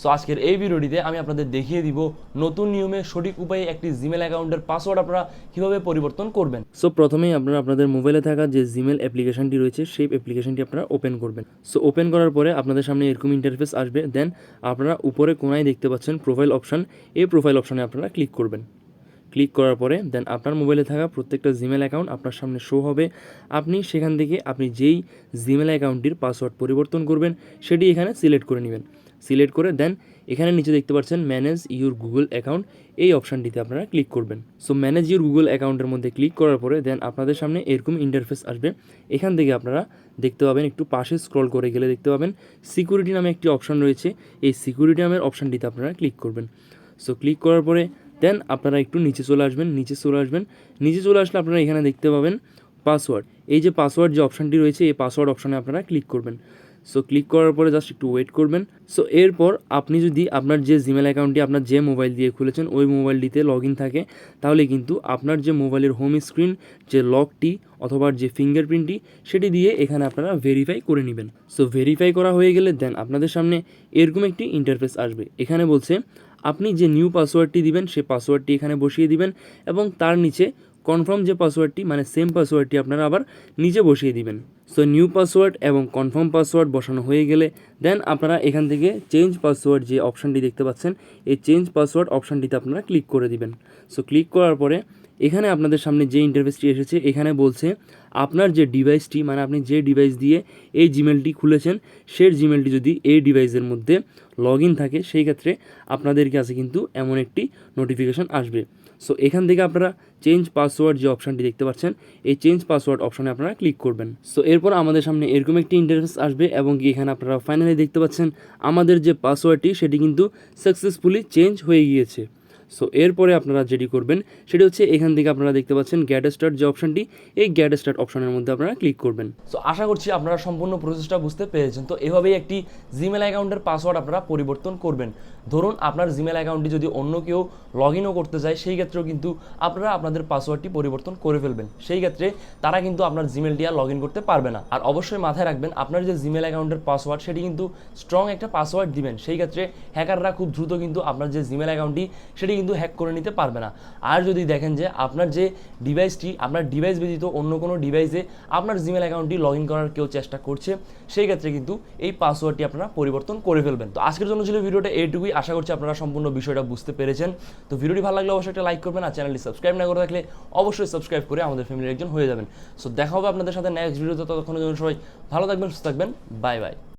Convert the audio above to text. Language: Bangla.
সো আজকের এই ভিডিওটিতে আমি আপনাদের দেখিয়ে দিব নতুন নিয়মে সঠিক উপায়ে একটি জিমেল অ্যাকাউন্টের পাসওয়ার্ড আপনারা কীভাবে পরিবর্তন করবেন। সো প্রথমেই আপনারা আপনাদের মোবাইলে থাকা যে জিমেল অ্যাপ্লিকেশনটি রয়েছে, সেই অ্যাপ্লিকেশনটি আপনারা ওপেন করবেন। সো ওপেন করার পরে আপনাদের সামনে এরকম ইন্টারফেস আসবে। দেন আপনারা উপরে কোনায় দেখতে পাচ্ছেন প্রোফাইল অপশান এই প্রোফাইল অপশানে আপনারা ক্লিক করবেন। ক্লিক করার পরে দেন আপনার মোবাইলে থাকা প্রত্যেকটা জিমেল অ্যাকাউন্ট আপনার সামনে শো হবে। আপনি সেখান থেকে আপনি যেই জিমেল অ্যাকাউন্টটির পাসওয়ার্ড পরিবর্তন করবেন, সেটি এখানে সিলেক্ট করে নেবেন। সিলেক্ট করে দেন। এখানে নিচে দেখতে পাচ্ছেন ম্যানেজ ইউর গুগল অ্যাকাউন্ট এই অপশানটিতে আপনারা ক্লিক করবেন। সো ম্যানেজ ইউর গুগল অ্যাকাউন্টের মধ্যে ক্লিক করার পরে দেন আপনাদের সামনে এরকম ইন্টারফেস আসবে। এখান থেকে আপনারা দেখতে পাবেন, একটু পাশে স্ক্রল করে গেলে দেখতে পাবেন সিকিউরিটি নামে একটি অপশন রয়েছে। এই সিকিউরিটি নামের অপশানটিতে আপনারা ক্লিক করবেন। সো ক্লিক করার পরে দেন আপনারা একটু নিচে চলে আসবেন, নিচে চলে আসবেন। নিচে চলে আসলে আপনারা এখানে দেখতে পাবেন পাসওয়ার্ড এই যে পাসওয়ার্ড যে অপশানটি রয়েছে, এই পাসওয়ার্ড অপশানে আপনারা ক্লিক করবেন। সো ক্লিক করার পরে জাস্ট একটু ওয়েট করবেন। সো এরপর আপনি যদি আপনার যে জিমেল অ্যাকাউন্টটি আপনার যে মোবাইল দিয়ে খুলেছেন, ওই মোবাইলটিতে লগ ইন থাকে, তাহলে কিন্তু আপনার যে মোবাইলের হোম স্ক্রিন যে লকটি অথবা যে ফিঙ্গারপ্রিন্টটি সেটি দিয়ে এখানে আপনারা ভেরিফাই করে নেবেন। সো ভেরিফাই করা হয়ে গেলে দেন আপনাদের সামনে এরকম একটি ইন্টারফেস আসবে। এখানে বলছে, আপনি যে নিউ পাসওয়ার্ডটি দিবেন সেই পাসওয়ার্ডটি এখানে বসিয়ে দিবেন এবং তার নিচে কনফার্ম যে পাসওয়ার্ডটি মানে সেম পাসওয়ার্ডটি আপনারা আবার নিচে বসিয়ে দিবেন। সো নিউ পাসওয়ার্ড এবং কনফার্ম পাসওয়ার্ড বসানো হয়ে গেলে দেন আপনারা এখান থেকে চেঞ্জ পাসওয়ার্ড যে অপশানটি দেখতে পাচ্ছেন, এই চেঞ্জ পাসওয়ার্ড অপশানটিতে আপনারা ক্লিক করে দিবেন। সো ক্লিক করার পরে এখানে আপনাদের সামনে যে ইন্টারফেসটি এসেছে, এখানে বলছে আপনার যে ডিভাইসটি মানে আপনি যে ডিভাইস দিয়ে এই জিমেলটি খুলেছেন, সেই জিমেলটি যদি এই ডিভাইসের মধ্যে লগ থাকে, সেই ক্ষেত্রে আপনাদের কাছে কিন্তু এমন একটি নোটিফিকেশান আসবে। সো এখান থেকে আপনারা চেঞ্জ পাসওয়ার্ড যে অপশানটি দেখতে পাচ্ছেন, এই চেঞ্জ পাসওয়ার্ড অপশানে আপনারা ক্লিক করবেন। সো এরপর আমাদের সামনে এরকম একটি ইন্টারফেস আসবে এবং কি এখানে আপনারা ফাইনালি দেখতে পাচ্ছেন আমাদের যে পাসওয়ার্ডটি সেটি কিন্তু সাকসেসফুলি চেঞ্জ হয়ে গিয়েছে। সো এরপরে আপনারা যেটি করবেন, সেটি হচ্ছে এখান থেকে আপনারা দেখতে পাচ্ছেন গ্যাট স্টার্ট যে অপশানটি, এই গ্যাট স্টার্ট অপশানের মধ্যে আপনারা ক্লিক করবেন। সো আশা করছি আপনারা সম্পূর্ণ প্রসেসটা বুঝতে পেরেছেন। তো, এভাবেই একটি জিমেল অ্যাকাউন্টের পাসওয়ার্ড আপনারা পরিবর্তন করবেন। ধরুন, আপনার জিমেল অ্যাকাউন্টটি যদি অন্য কেউ লগ ইনও করতে চায়, সেই ক্ষেত্রেও কিন্তু আপনারা আপনাদের পাসওয়ার্ডটি পরিবর্তন করে ফেলবেন। সেই ক্ষেত্রে তারা কিন্তু আপনার জিমেলটি আর লগ ইন করতে পারবে না। আর অবশ্যই মাথায় রাখবেন, আপনার যে জিমেল অ্যাকাউন্টের পাসওয়ার্ড সেটি কিন্তু স্ট্রং একটা পাসওয়ার্ড দিবেন। সেই ক্ষেত্রে হ্যাকাররা খুব দ্রুত কিন্তু আপনার যে জিমেল অ্যাকাউন্টটি সেটি কিন্তু হ্যাক করে নিতে পারবে না। আর যদি দেখেন যে আপনার যে ডিভাইসটি আপনার ডিভাইস ব্যতীত অন্য কোনো ডিভাইসে আপনার জিমেল অ্যাকাউন্টটি লগ ইন করার কেউ চেষ্টা করছে, সেই ক্ষেত্রে কিন্তু এই পাসওয়ার্ডটি আপনারা পরিবর্তন করে ফেলবেন। তো আজকের জন্য ছিল ভিডিওটা এইটুকুই। আশা করছি আপনারা সম্পূর্ণ বিষয়টা বুঝতে পেরেছেন। তো ভিডিওটি ভালো লাগলে অবশ্যই একটা লাইক করবেন আর চ্যানেলটি সাবস্ক্রাইব না করে থাকলে অবশ্যই সাবস্ক্রাইব করে আমাদের ফ্যামিলির একজন হয়ে যাবেন। সো দেখা হবে আপনাদের সাথে নেক্সট ভিডিওতে ততক্ষণের জন্য সবাই ভালো থাকবেন, সুস্থ থাকবেন। Bye bye